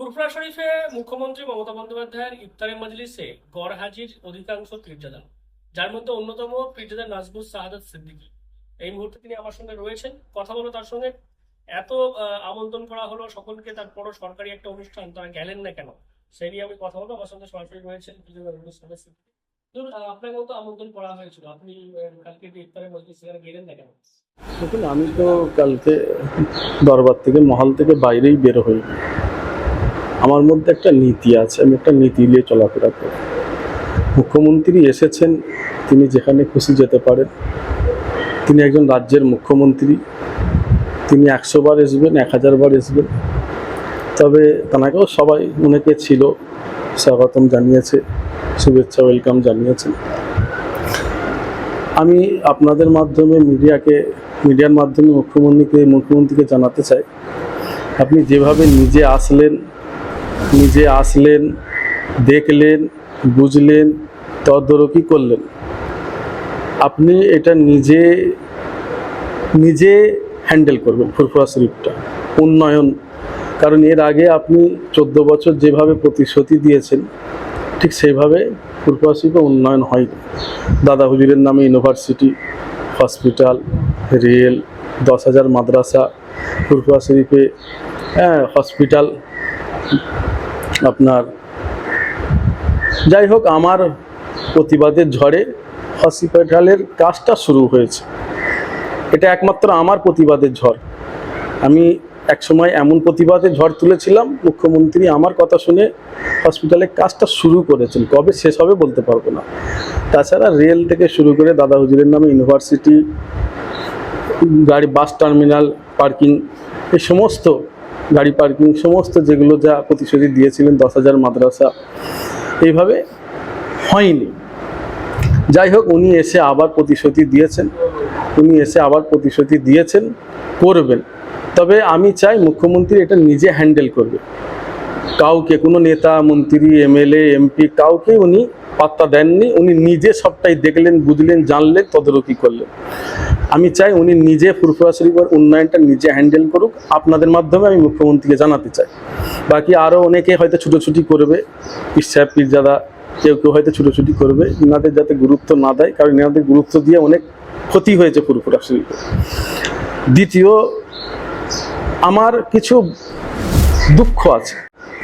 ফুরফুরা শরীফে মুখ্যমন্ত্রী মমতা বন্দ্যোপাধ্যায়ের ইফতারের মজলিসে গড় হাজির অধিকাংশ পীরজাদা যার মধ্যে অন্যতম পীরজাদা নাজবুল সাহাদাত সিদ্দিকী। এই মুহূর্তে তিনি আমার সঙ্গে রয়েছেন। কথা বলো তার সঙ্গে। এত আমন্ত্রণ করা হলো সকলকে তারপরও সরকারি একটা অনুষ্ঠান তারা গেলেন না কেন? সেই নিয়ে আমি কথা বলব। আমার সঙ্গে সরাসরি রয়েছেন পীরজাদা আহ, আপনাকে তো আমন্ত্রণ করা হয়েছিল। আপনি কালকে ইফতারের মজলিস সেখানে গেলেন না কেন? দেখুন আমি তো কালকে দরবার থেকে মহল থেকে বাইরেই বের হই। আমার মধ্যে একটা নীতি আছে, আমি একটা নীতি নিয়ে চলাফেরা করি। মুখ্যমন্ত্রী এসেছেন, তিনি যেখানে খুশি যেতে পারেন। তিনি একজন রাজ্যের মুখ্যমন্ত্রী। তিনি একশো বার আসবেন এক হাজার বার আসবেন তবে তানাকেও সবাই অনেকে ছিল স্বাগতম জানিয়েছে, শুভেচ্ছা, ওয়েলকাম জানিয়েছেন। আমি আপনাদের মাধ্যমে, মিডিয়াকে, মিডিয়ার মাধ্যমে মুখ্যমন্ত্রীকে মুখ্যমন্ত্রীকে জানাতে চাই। আপনি যেভাবে নিজে আসলেন নিজে আসলেন, দেখলেন, বুঝলেন তদারকি করলেন। আপনি এটা নিজে নিজে হ্যান্ডেল করবেন ফুরফুরা শরীফটা উন্নয়ন। কারণ এর আগে আপনি চোদ্দ বছর যেভাবে প্রতিশ্রুতি দিয়েছেন, ঠিক সেভাবে ফুরফুরা শরীফে উন্নয়ন হয়নি। দাদা হুজুরের নামে ইউনিভার্সিটি, হসপিটাল, রেল, দশ হাজার মাদ্রাসা, ফুরফুরা শরীফে হ্যাঁ হসপিটাল আপনার। যাই হোক আমার প্রতিবাদের ঝড়ে হসপিটালের কাজটা শুরু হয়েছে। এটা একমাত্র আমার প্রতিবাদের ঝড়। আমি এক সময় এমন প্রতিবাদের ঝড় তুলেছিলাম, মুখ্যমন্ত্রী আমার কথা শুনে হসপিটালের কাজটা শুরু করেছেন। কবে শেষ হবে বলতে পারব না। তাছাড়া রেল থেকে শুরু করে দাদা হুজুরের নামে ইউনিভার্সিটি, গাড়ি, বাস টার্মিনাল, পার্কিং, এই সমস্ত গাড়ি পার্কিং, সমস্ত যেগুলো যা প্রতিশ্রুতি দিয়েছিলেন, দশ হাজার মাদ্রাসা, এইভাবে হয়নি। যাই হোক, উনি এসে আবার প্রতিশ্রুতি দিয়েছেন, উনি এসে আবার প্রতিশ্রুতি দিয়েছেন, করবেন। তবে আমি চাই মুখ্যমন্ত্রী এটা নিজে হ্যান্ডেল করবে। কাউকে, কোনো নেতা, মন্ত্রী, এমএলএ, এমপি কাউকে উনি পাত্তা দেননি, উনি নিজে সবটাই দেখলেন, বুঝলেন, জানলেন, তদারকি করলেন। আমি চাই উনি নিজে ফুরফুরা শরীফের উন্নয়নটা নিজে হ্যান্ডেল করুক। আপনাদের মাধ্যমে আমি মুখ্যমন্ত্রীকে জানাতে চাই। বাকি আরও অনেকে হয়তো ছুটোছুটি করবে। সাহেব পীরজাদা কেউ কেউ হয়তো ছুটোছুটি করবে। ইনাদের যাতে গুরুত্ব না দেয়, কারণ ইনাদের গুরুত্ব দিয়ে অনেক ক্ষতি হয়েছে ফুরফুরা শরীফে। দ্বিতীয়, আমার কিছু দুঃখ আছে।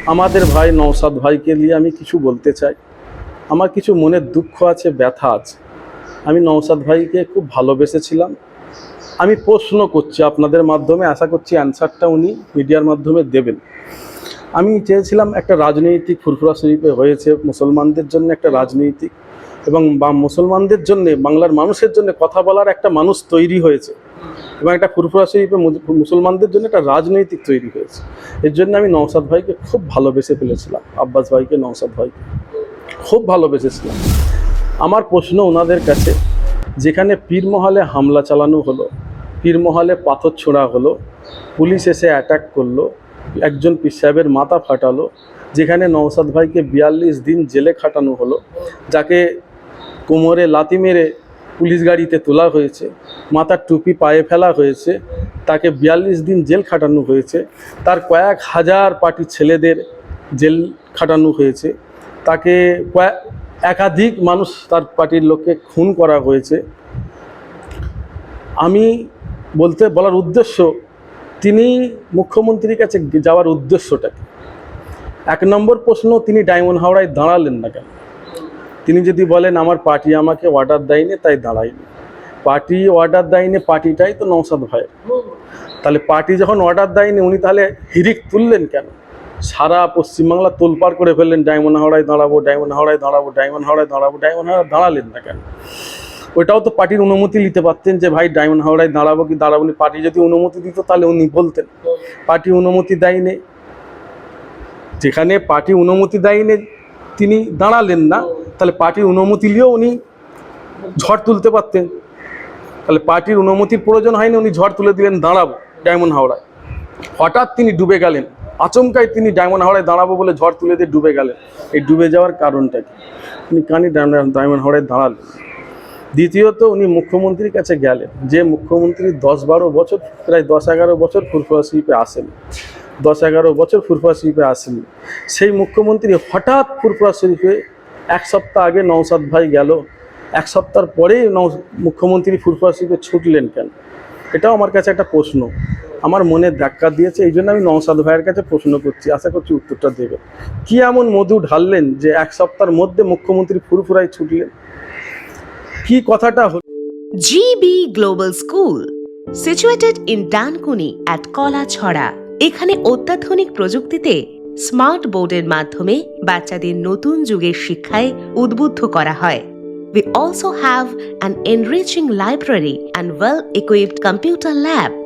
আমাদের ভাই নৌসাদ ভাইকে নিয়ে আমি কিছু বলতে চাই। আমার কিছু মনের দুঃখ আছে, ব্যথা আছে। আমি নৌসাদ ভাইকে খুব ভালোবেসেছিলাম। আমি প্রশ্ন করছি আপনাদের মাধ্যমে, আশা করছি অ্যান্সারটা উনি মিডিয়ার মাধ্যমে দেবেন। আমি চেয়েছিলাম একটা রাজনৈতিক ফুরফুরা শরীফে হয়েছে মুসলমানদের জন্য একটা রাজনৈতিক এবং বা মুসলমানদের জন্য, বাংলার মানুষের জন্য কথা বলার একটা মানুষ তৈরি হয়েছে এবং একটা ফুরফুরা শরীফে মুসলমানদের জন্য একটা রাজনৈতিক তৈরি হয়েছে। এর জন্য আমি নওসাদ ভাইকে খুব ভালোবেসে ফেলেছিলাম, আব্বাস ভাইকে, নওসাদ ভাইকে খুব ভালোবেসেছিলাম। আমার প্রশ্ন ওনাদের কাছে, যেখানে পীরমহলে হামলা চালানো হলো, পীরমহলে পাথর ছোঁড়া হলো, পুলিশ এসে অ্যাটাক করল, একজন পীর সাহেবের মাথা ফাটালো, যেখানে নওসাদ ভাইকে বিয়াল্লিশ দিন জেলে খাটানো হলো, যাকে কোমরে লাতি মেরে পুলিশ গাড়িতে তোলা হয়েছে, মাথার টুপি পায়ে ফেলা হয়েছে, তাকে বিয়াল্লিশ দিন জেল খাটানো হয়েছে, তার কয়েক হাজার পার্টির ছেলেদের জেল খাটানো হয়েছে, তাকে একাধিক মানুষ তার পার্টির লোককে খুন করা হয়েছে। আমি বলতে, বলার উদ্দেশ্য, তিনি মুখ্যমন্ত্রীর কাছে যাওয়ার উদ্দেশ্যটা এক নম্বর প্রশ্ন, তিনি ডায়মন্ড হাওড়ায় দাঁড়ালেন না কেন? তিনি যদি বলেন, আমার পার্টি আমাকে অর্ডার দেয়নি, তাই দাঁড়াইনি পার্টি অর্ডার দেয়নি, পার্টিটাই তো নৌসাদ ভাইয়ের। তাহলে পার্টি যখন অর্ডার দেয়নি, উনি তাহলে হিরিক তুললেন কেন? সারা পশ্চিমবাংলা তোলপাড় করে ফেললেন, ডায়মন্ড হাওড়ায় দাঁড়াবো, ডায়মন্ড হাওড়ায় দাঁড়াবো, ডায়মন্ড হাওড়ায় দাঁড়াবো, ডায়মন্ড হাওড়ায় দাঁড়ালেন না কেন? ওইটাও তো পার্টির অনুমতি নিতে পারতেন যে, ভাই, ডায়মন্ড হাওড়ায় দাঁড়াবো কি দাঁড়াবো পার্টি যদি অনুমতি দিত, তাহলে উনি বলতেন। পার্টি অনুমতি দেয়নি। যেখানে পার্টি অনুমতি দেয়নি, তিনি দাঁড়ালেন না। তাহলে পার্টির অনুমতি নিয়েও উনি ঝড় তুলতে পারতেন। তাহলে পার্টির অনুমতির প্রয়োজন হয়নি, উনি ঝড় তুলে দিলেন, দাঁড়াবো, ডায়মন্ড হাওড়ায়। হঠাৎ তিনি ডুবে গেলেন। আচমকায় তিনি ডায়মন্ড হাওড়ায় দাঁড়াবো বলে ঝড় তুলে দিয়ে ডুবে গেলেন। এই ডুবে যাওয়ার কারণটা কি? উনি কানি ডায়মন্ড হাওড়ায় দাঁড়ালেন। দ্বিতীয়ত উনি মুখ্যমন্ত্রীর কাছে গেলেন, যে মুখ্যমন্ত্রী দশ বারো বছর, প্রায় দশ এগারো বছর ফুরফুরা শরীফে আসেন। দশ এগারো বছর ফুরফুরা শরীফে আসেনি। সেই মুখ্যমন্ত্রী হঠাৎ ফুরফুরা শরীফে এক সপ্তাহ আগে নৌসাদ ভাই গেল। এক সপ্তাহ পরেই নৌ মুখ্যমন্ত্রী ফুরফুরা শরীফে ছুটলেন কেন? এটাও আমার কাছে একটা প্রশ্ন। আমার মনে ধাক্কা দিয়েছে এই জন্য আমি নৌসাদ ভাইয়ের কাছে প্রশ্ন করছি আশা করছি উত্তরটা দেবে। কি এমন মধু ঢাললেন যে এক সপ্তাহের মধ্যে মুখ্যমন্ত্রী ফুরফুরায় ছুটলেন? কি কথাটা হলো? GB Global School, situated in Dankuni at Kalachhara এখানে অত্যাধুনিক প্রযুক্তিতে স্মার্ট বোর্ডের মাধ্যমে বাচ্চাদের নতুন যুগের শিক্ষায় উদ্বুদ্ধ করা হয়। We also have an enriching library and well-equipped computer lab.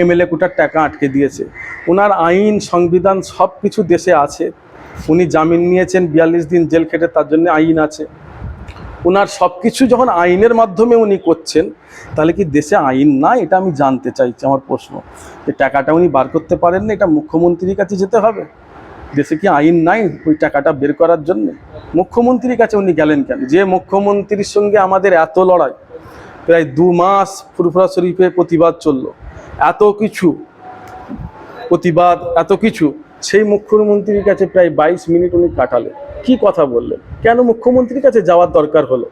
MLA কোটার টাকা আটকে দিয়েছে। ওনার আইন, সংবিধান সব কিছু দেশে আছে। উনি জামিন নিয়েছেন, বিয়াল্লিশ দিন জেল খেটে তার জন্য আইন আছে। ওনার সব কিছু যখন আইনের মাধ্যমে উনি করছেন, তাহলে কি দেশে আইন না এটা আমি জানতে চাইছি, আমার প্রশ্ন। যে টাকাটা উনি বার করতে পারেন না এটা মুখ্যমন্ত্রীর কাছে যেতে হবে? দেশে কি আইন নাই ওই টাকাটা বের করার জন্য? মুখ্যমন্ত্রীর কাছে উনি গেলেন কেন? যে মুখ্যমন্ত্রীর সঙ্গে আমাদের এত লড়াই, প্রায় দু মাস ফুরফুরা শরীফে প্রতিবাদ চলল। এত কিছু প্রতিবাদ এত কিছু সেই মুখ্যমন্ত্রীর কাছে প্রায় বাইশ মিনিট উনি কাটালেন। কি কথা বললেন? কেন মুখ্যমন্ত্রীর কাছে যাওয়ার দরকার হলো?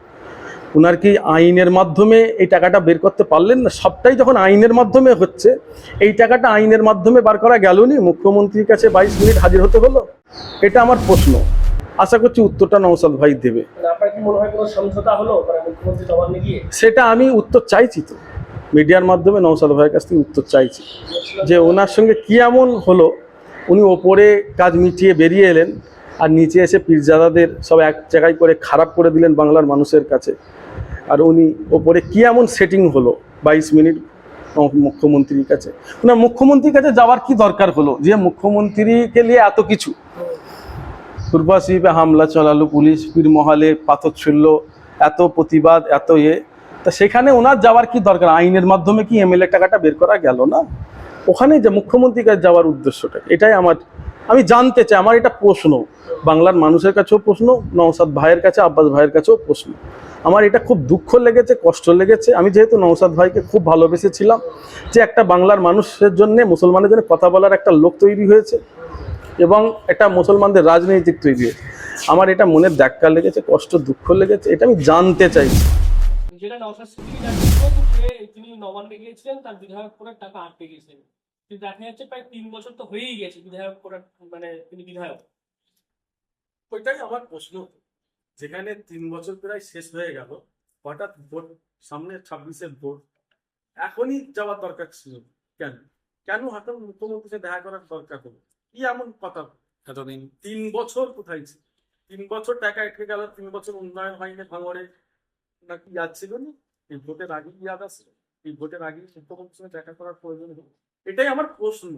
ওনার কি আইনের মাধ্যমে এই টাকাটা বের করতে পারলেন না? সবটাই যখন আইনের মাধ্যমে হচ্ছে এই টাকাটা আইনের মাধ্যমে বার করা গেল নি? মুখ্যমন্ত্রীর কাছে বাইশ মিনিট হাজির হতে হলো? এটা আমার প্রশ্ন। আশা করছি উত্তরটা নৌসাদ ভাই দেবে। মানে সেটা আমি উত্তর চাইছি তো। মিডিয়ার মাধ্যমে নৌসাদ ভাইয়ের কাছ থেকে উত্তর চাইছি। যে ওনার সঙ্গে কি এমন হলো, উনি ওপরে কাজ মিটিয়ে বেরিয়ে এলেন আর নিচে এসে পীরজাদাদের সব এক জায়গায় করে খারাপ করে দিলেন বাংলার মানুষের কাছে। আর উনি ওপরে কি এমন সেটিং হলো বাইশ মিনিট মুখ্যমন্ত্রীর কাছে? ওনার মুখ্যমন্ত্রীর কাছে যাওয়ার কি দরকার হলো? যে মুখ্যমন্ত্রীকে নিয়ে এত কিছু। পূর্বা শরীফে হামলা চালালো পুলিশ পীর মহালে পাথর ছুড়লো, এত প্রতিবাদ, এত ইয়ে তা সেখানে ওনার যাওয়ার কি দরকার? আইনের মাধ্যমে কি এমএলএ টাকাটা বের করা গেল না? ওখানে যে মুখ্যমন্ত্রীর কাছে যাওয়ার উদ্দেশ্যটা, এটাই আমার, আমি জানতে চাই, আমার এটা প্রশ্ন। বাংলার মানুষের কাছেও প্রশ্ন নওসাদ ভাইয়ের কাছে, আব্বাস ভাইয়ের কাছেও প্রশ্ন। আমার এটা খুব দুঃখ লেগেছে, কষ্ট লেগেছে। আমি যেহেতু নওসাদ ভাইকে খুব ভালোবেসেছিলাম যে একটা বাংলার মানুষের জন্য, মুসলমানের জন্য কথা বলার একটা লোক তৈরি হয়েছে এবং একটা মুসলমানদের রাজনৈতিক তৈরি হয়েছে। আমার এটা মনের ধাক্কা লেগেছে, কষ্ট, দুঃখ লেগেছে, এটা আমি জানতে চাইছি যেটা নওশাদ সিদ্দিকী জানিয়েছেন যে তিনি নবান্নে গিয়েছিলেন তার বিধায়ক করার টাকা আটকে গেছিলেন কিন্তু দেখা যাচ্ছে প্রায় তিন বছর তো হয়েই গেছে বিধায়ক করার মানে তিনি বিধায়ক। ওইটাই আমার প্রশ্ন। যেখানে তিন বছর প্রায় শেষ হয়ে গেল হঠাৎ ভোট সামনে ছাব্বিশের ভোট এখনই যাওয়ার দরকার ছিল। কেন? কেন হঠাৎ মুখ্যমন্ত্রীর সাথে দেখা করার দরকার হলো? কি এমন কথা? এতদিন তিন বছর কোথায় ছিল? তিন বছর টাকা এটকে গেল তিন বছর উন্নয়ন হয়নি ভাঙড়ে। নাকি ইয়াদ ছিল না? এই ভোটের আগে ইয়াদ আসলো। এই ভোটের আগে মুখ্যমন্ত্রীর সঙ্গে দেখা করার প্রয়োজন হলো এটাই আমার প্রশ্ন।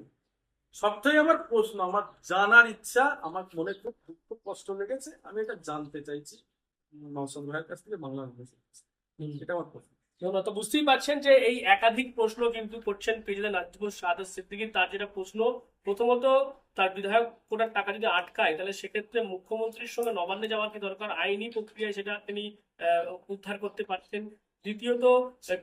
সবটাই আমার প্রশ্ন। আমার জানার ইচ্ছা, আমার মনে খুব দুঃখ, কষ্ট লেগেছে। আমি এটা জানতে চাইছি। নওসাদ ভাইয়ের কাছ থেকে বাংলা এটা আমার প্রশ্ন। তো বুঝতেই পারছেন যে এই একাধিক প্রশ্ন কিন্তু করছেন প্রেসিডেন্ট নাজিবুল শাহাদ সিদ্দিকী। তার যেটা প্রশ্ন, প্রথমত তার বিধায়ক কোটার টাকা যদি আটকায়, তাহলে সেক্ষেত্রে মুখ্যমন্ত্রীর সঙ্গে নবান্নে যাওয়ার কি দরকার? আইনি প্রক্রিয়ায় সেটা তিনি উদ্ধার করতে পারতেন দ্বিতীয়ত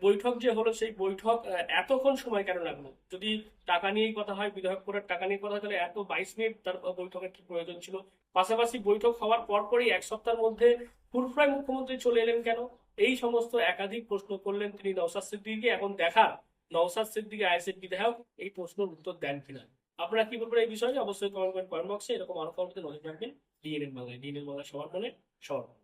বৈঠক যে হলো, সেই বৈঠক এতক্ষণ সময় কেন লাগল? যদি টাকা নিয়েই কথা হয়, বিধায়ক কোটার টাকা নিয়ে কথা তাহলে এত বাইশ মিনিট তার বৈঠকের কি প্রয়োজন ছিল? পাশাপাশি বৈঠক হওয়ার পরপরই এক সপ্তাহের মধ্যে ফুরফুরায় মুখ্যমন্ত্রী চলে এলেন কেন? এই সমস্ত একাধিক প্রশ্ন করলেন তিনি নওসাদ সিদ্দিকীকে এখন দেখা নওসাদ সিদ্দিকী, আইএসএফ বিধায়ক, এই প্রশ্নের উত্তর দেন কিনা? আপনারা কি বলবেন এই বিষয়ে? অবশ্যই কমেন্ট করেন কমেন্ট বক্সে এরকম আরও কমেন্টে নজর রাখবেন। ডিএনএর বাংলায় ডিএনএর বাংলায় সবার মনে, সবার।